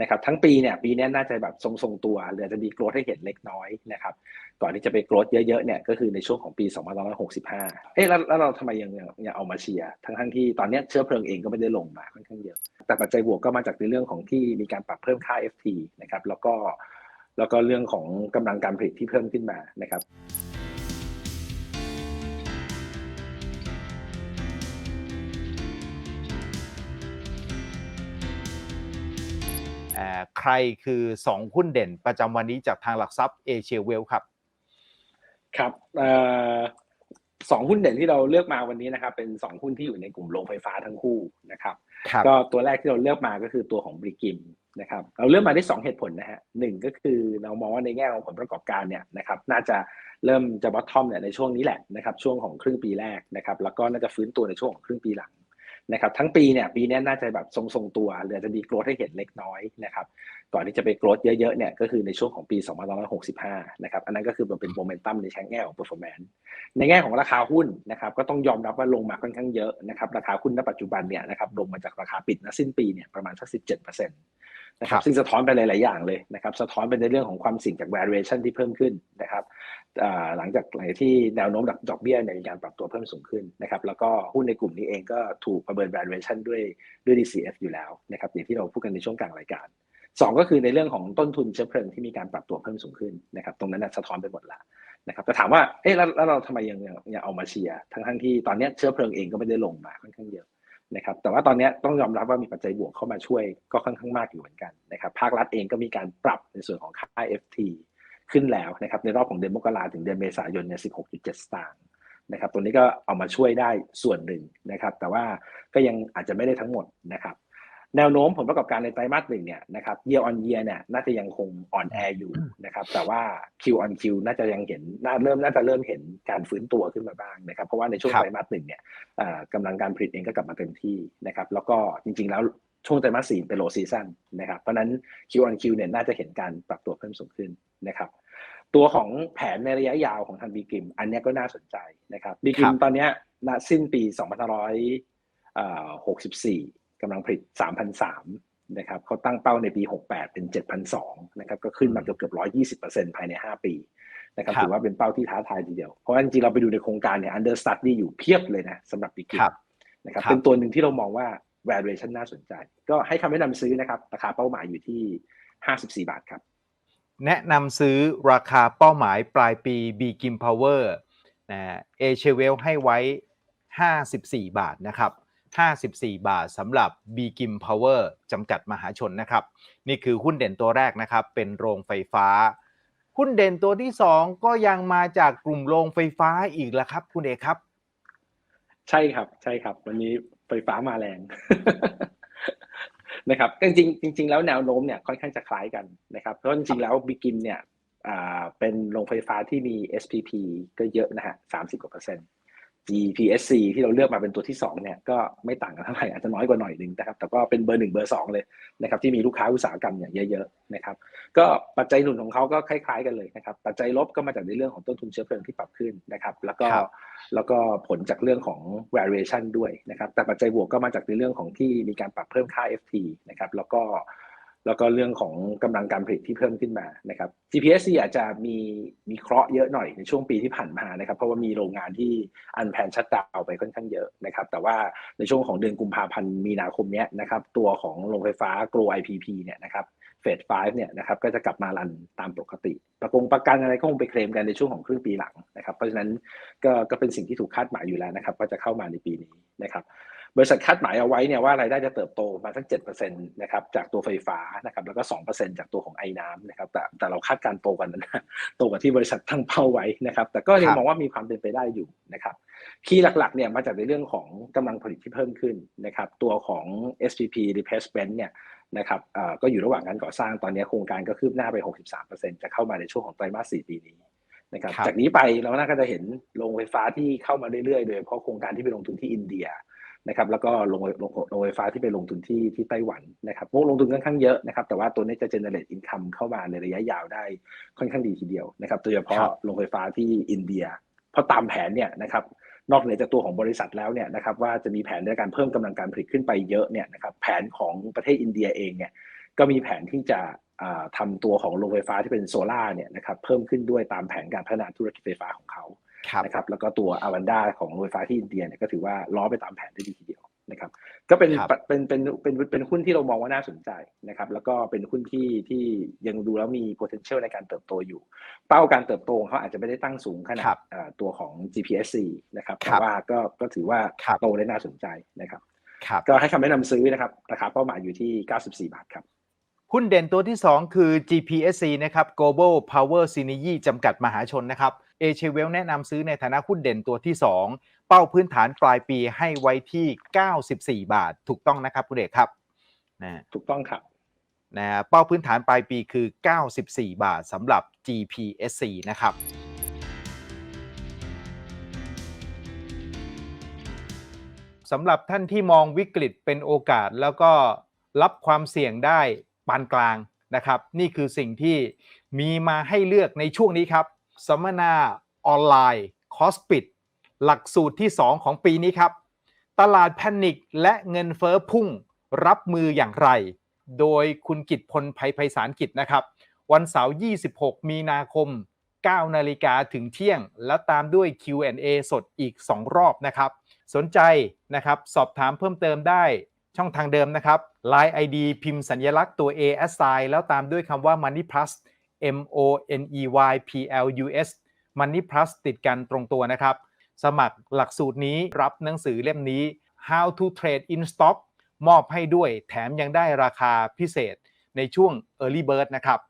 นะครับทั้งปีเนี่ยปีนี้น่าจะแบบทรงๆตัวหรือจะมีโกรธให้เห็นเล็กน้อยนะครับก่อนที่จะไปโกรธเยอะๆเนี่ยก็คือในช่วงของปี 2565 เอ๊ะแล้วแล้วเราทำไมยังยังเอามาเชียร์ทั้งทั้งที่ตอนนี้เชื้อเพลิงเองก็ไม่ได้ลงมาค่อนข้างเยอะ แต่ปัจจัยบวกก็มาจากในเรื่องของที่มีการปรับเพิ่มค่า FT นะครับแล้วก็แล้วก็เรื่องของกำลังการผลิตที่เพิ่มขึ้นมานะครับ ใครคือ 2 หุ้นเด่นประจำวันนี้จากทางหลักทรัพย์เอเชียเวลครับ ครับเอ่อสองหุ้นเด่นที่เราเลือกมาวันนี้นะครับ เป็นสองหุ้นที่อยู่ในกลุ่มโรงไฟฟ้าทั้งคู่นะครับครับก็ตัวแรกที่เราเลือกมาก็คือตัวของบริกิมนะครับเราเลือกมาได้สองเหตุผลนะฮะหนึ่งก็คือเรามองว่าในแง่ของผลประกอบการเนี่ยนะครับน่าจะเริ่มจะบอททอมเนี่ยในช่วงนี้แหละนะครับช่วงของครึ่งปีแรกนะครับแล้วก็น่าจะฟื้นตัวในช่วงของครึ่งปีหลัง นะครับทั้งปีเนี่ยปีนี้น่าจะแบบทรงๆตัวหลือจะมีโกรธให้เห็นเล็กน้อยนะครับก่อนที่จะไปโกรธเยอะๆเนี่ยก็คือในช่วงของปี 2565 นะครับอันนั้นก็คือมันเป็นโมเมนตัมในแแง่ของ performance ในแง่ของราคาหุ้นนะครับก็ต้องยอมรับว่าลงมาค่อนข้างเยอะนะครับราคาหุ้นณปัจจุบันเนี่ยนะครับลงมาจากราคาปิดณสิ้นปีเนี่ยประมาณสัก 17% นะคครัรับบซึ่งสะท้อนไปหลาย ๆ อย่างเลยนะครับสะท้อนไปในเรื่องของความเสี่ยงจาก valuation ที่เพิ่มขึ้นนะครับอ่าหลังจากหลังจากที่แนวโน้มดอกเบี้ยเนี่ยมีการปรับตัวเพิ่มสูงขึ้นนะครับแล้วก็หุ้นในกลุ่มนี้เองก็ถูกประเมิน valuation ด้วยด้วย DCF อยู่แล้วนะครับอย่างที่เราพูดกันในช่วงกลางรายการสองก็คือในเรื่องของต้นทุนเชื้อเพลิงที่มีการปรับตัวเพิ่มสูงขึ้นนะครับตรงนั้นนะสะท้อนไปหมดละนะครับแต่ถามว่าเอ๊ะแล้วแล้วเราทำไมยังยังยังเอามาเชียร์ทั้งทั้งที่ตอนเนี้ยเชื้อเพลิงเองก็ไม่ได้ลงมาค่อนข้างเยอะ นะครับแต่ว่าตอนนี้ต้องยอมรับว่ามีปัจจัยบวกเข้ามาช่วยก็ค่อนข้างมากอยู่เหมือนกันนะครับภาครัฐเองก็มีการปรับในส่วนของค่า FT ขึ้นแล้วนะครับในรอบของเดือนมกราถึงเดือนเมษายนเนี่ย 16.7 สตางค์นะครับตัวนี้ก็เอามาช่วยได้ส่วนหนึ่งนะครับแต่ว่าก็ยังอาจจะไม่ได้ทั้งหมดนะครับ แนวโน้มผลประกอบการในไตรมาสหนึ่งเนี่ยนะครับ year on year เนี่ยน่าจะยังคงอ่อนแออยู่นะครับ แต่ว่า Q on Q น่าจะยังเห็นน่าเริ่มน่าจะเริ่มเห็นการฟื้นตัวขึ้นมาบ้างนะครับ เพราะว่าในช่วงครับไตรมาสหนึ่งเนี่ยอ่ากำลังการผลิตเองก็กลับมาเต็มที่นะครับ แล้วก็จริง ๆ แล้วช่วงไตรมาสสี่เป็น low season นะครับ เพราะฉะนั้น Q on Q เนี่ยน่าจะเห็นการปรับตัวเพิ่มสูงขึ้นนะครับตัวของแผนในระยะยาวของทางบีกิม อันเนี้ยก็น่าสนใจนะครับบีกิครัมบตอนเนี้ยณสิ้นปี 2564 กำลังผลิต 3,003นะครับเขาตั้งเป้าในปี 68 เป็น 7,002นะครับ ก็ขึ้นมาเกือบเกือบ120%ภายใน 5 ปีนะครับครับถือว่าเป็นเป้าที่ท้าทายทีเดียว เพราะว่าจริงๆเราไปดูในโครงการเนี่ย under study อยู่เพียบเลยนะสำหรับบีกิมครับนะครับครับ เป็นตัวหนึ่งที่เรามองว่า valuation น่าสนใจ ก็ให้คำแนะนำซื้อนะครับ ราคาเป้าหมายอยู่ที่ 54 บาทครับ แนะนำซื้อราคาเป้าหมายปลายปี b ีกิมพาวเวอร์นะเอเชเวลให้ไว้ 54 บาทนะครับ 54 บาทสำหรับ b ีกิมพาวเวอร์จำกัดมหาชนนะครับ นี่คือหุ้นเด่นตัวแรกนะครับ เป็นโรงไฟฟ้า หุ้นเด่นตัวที่ 2 ก็ยังมาจากกลุ่มโรงไฟฟ้าอีกละครับ คุณเอกครับ ใช่ครับใช่ครับ วันนี้ไฟฟ้ามาแรงนะครับจริงจริงแล้วแนวโน้มเนี่ยค่อนข้างจะคล้ายกันนะครับเพราะจริงๆแล้วบิกิมเนี่ยเป็นโรงไฟฟ้าที่มี SPP ก็เยอะนะฮะสามสิบกว่าเปอร์เซ็นต์ GPSC ที่เราเลือกมาเป็นตัวที่สองเนี่ยก็ไม่ต่างกันเท่าไหร่อาจจะน้อยกว่าหน่อยหนึ่งนะครับแต่ก็เป็นเบอร์หนึ่งเบอร์สองเลยนะครับที่มีลูกค้าอุตสาหกรรมเนี่ยเยอะๆนะครับก็ปัจจัยหนุนของเขาก็คล้าย ๆ กันเลยนะครับปัจจัยลบก็มาจากในเรื่องของต้นทุนเชื้อเพลิงที่ปรับขึ้นนะครับแล้วก็ครับแล้วก็ผลจากเรื่องของ valuation ด้วยนะครับแต่ปัจจัยบวกก็มาจากในเรื่องของที่มีการปรับเพิ่มค่า FT นะครับแล้วก็ แล้วก็เรื่องของกำลังการผลิตที่เพิ่มขึ้นมานะครับ GPSC อาจจะมีมีเคราะห์เยอะหน่อยในช่วงปีที่ผ่านมานะครับ เพราะว่ามีโรงงานที่อันแพนชัดดาวไปค่อนข้างเยอะนะครับ แต่ว่าในช่วงของเดือนกุมภาพันธ์มีนาคมเนี้ยนะครับ ตัวของโรงไฟฟ้า Grow IPP เนี่ยนะครับเฟส5เนี่ยนะครับก็จะกลับมารันตามปกติ ประกงประกันอะไรก็คงไปเคลมกันในช่วงของครึ่งปีหลังนะครับ เพราะฉะนั้นก็ก็เป็นสิ่งที่ถูกคาดหมายอยู่แล้วนะครับว่าจะเข้ามาในปีนี้นะครับ บริษัทคาดหมายเอาไว้เนี่ยว่ารายได้จะเติบโตมาสัก7%นะครับจากตัวไฟฟ้านะครับแล้วก็2%จากตัวของไอ้น้ำนะครับแต่แต่เราคาดการโตกันนั้นโตกว่าที่บริษัทตั้งเป้าไว้นะครับ แต่ก็ยังมองว่ามีความเป็นไปได้อยู่นะครับคีย์หลักๆเนี่ยมาจากในเรื่องของกำลังผลิตที่เพิ่มขึ้นนะครับตัวของ SPP replacement เนี่ยนะครับก็อยู่ระหว่างการก่อสร้างตอนนี้โครงการก็คืบหน้าไป 63%จะเข้ามาในช่วงของไตรมาส4ปีนี้นะครับรบจากนี้ไปเราน่าจะเห็นโรงไฟฟ้าที่เข้ามาเรื่อยๆ โดยเฉพาะโครงการที่ไปลงทุนที่อินเดีย นะครับแล้วก็โรงโรงโรงไฟฟ้าที่ไปลงทุนที่ที่ไต้หวันนะครับพวกลงทุนค่อนข้างเยอะนะครับแต่ว่าตัวนี้จะ generate income เข้ามาในระยะยาวได้ค่อนข้างดีทีเดียวนะครับโดยเฉคพาะรับโรงไฟฟ้าที่อินเดีย เพราะตามแผนเนี่ยนะครับนอกเหนือจากตัวของบริษัทแล้วเนี่ยนะครับว่าจะมีแผนในการเพิ่มกำลังการผลิตขึ้นไปเยอะเนี่ยนะครับแผนของประเทศอินเดียเองเนี่ยก็มีแผนที่จะอ่าทำตัวของโรงไฟฟ้าที่เป็นโซลาร์เนี่ยนะครับเพิ่มขึ้นด้วยตามแผนการพัฒนาธุรกิจไฟฟ้าของเขาครับ นะครับแล้วก็ตัวอาวันดาของโรงไฟฟ้าที่อินเดียเนี่ยก็ถือว่าล้อไปตามแผนได้ดีทีเดียวนะครับก็เป็นครับเป็นเป็นเป็นเป็นหุ้นที่เรามองว่าน่าสนใจนะครับแล้วก็เป็นหุ้นที่ที่ยังดูแล้วมี potential ในการเติบโตอยู่ เป้าการเติบโตของเขาอาจจะไม่ได้ตั้งสูงขนาดครับเอ่อตัวของ GPSC นะครับครัแต่บว่าก็ก็ถือว่าครับโตได้น่าสนใจนะครับครับก็ให้คำแนะนำซื้อนะครับราคาเป้าหมายอยู่ที่ 94 บาทครับหุ้นเด่นตัวที่ 2 คือ GPSC นะครับ Global Power Synergy จำกัดมหาชนนะครับ a c h e w e l แนะนำซื้อในฐานะหุ้นเด่นตัวที่ 2 เป้าพื้นฐานปลายปีให้ไว้ที่ 94 บาท ถูกต้องนะครับคุณเอกครับนะถูกต้องครับนะเป้าพื้นฐานปลายปีคือ 94 บาทสำหรับ GPSC นะครับสำหรับท่านที่มองวิกฤตเป็นโอกาสแล้วก็รับความเสี่ยงได้ปานกลางนะครับ นี่คือสิ่งที่มีมาให้เลือกในช่วงนี้ครับ สัมมนาออนไลน์คอสปิดหลักสูตรที่ 2 ของปีนี้ครับ ตลาดแพนิคและเงินเฟอ้อพุ่งรับมืออย่างไร โดยคุณกิตพลภัยไพศาลกิจนะครับ วันเสาร์ 26 มีนาคม 9 นาฬิกาถึงเที่ยง แล้วตามด้วย Q&A สดอีก 2 รอบนะครับ สนใจนะครับสอบถามเพิ่มเติมได้ช่องทางเดิมนะครับ Line ID พิมพ์สัญลักษณ์ตัว A S I แล้วตามด้วยคำว่า Money Plus M O N E Y P L U S Money Plus ติดกันตรงตัวนะครับ สมัครหลักสูตรนี้รับหนังสือเล่มนี้ How to Trade in Stock มอบให้ด้วยแถมยังได้ราคาพิเศษในช่วง Early Bird นะครับ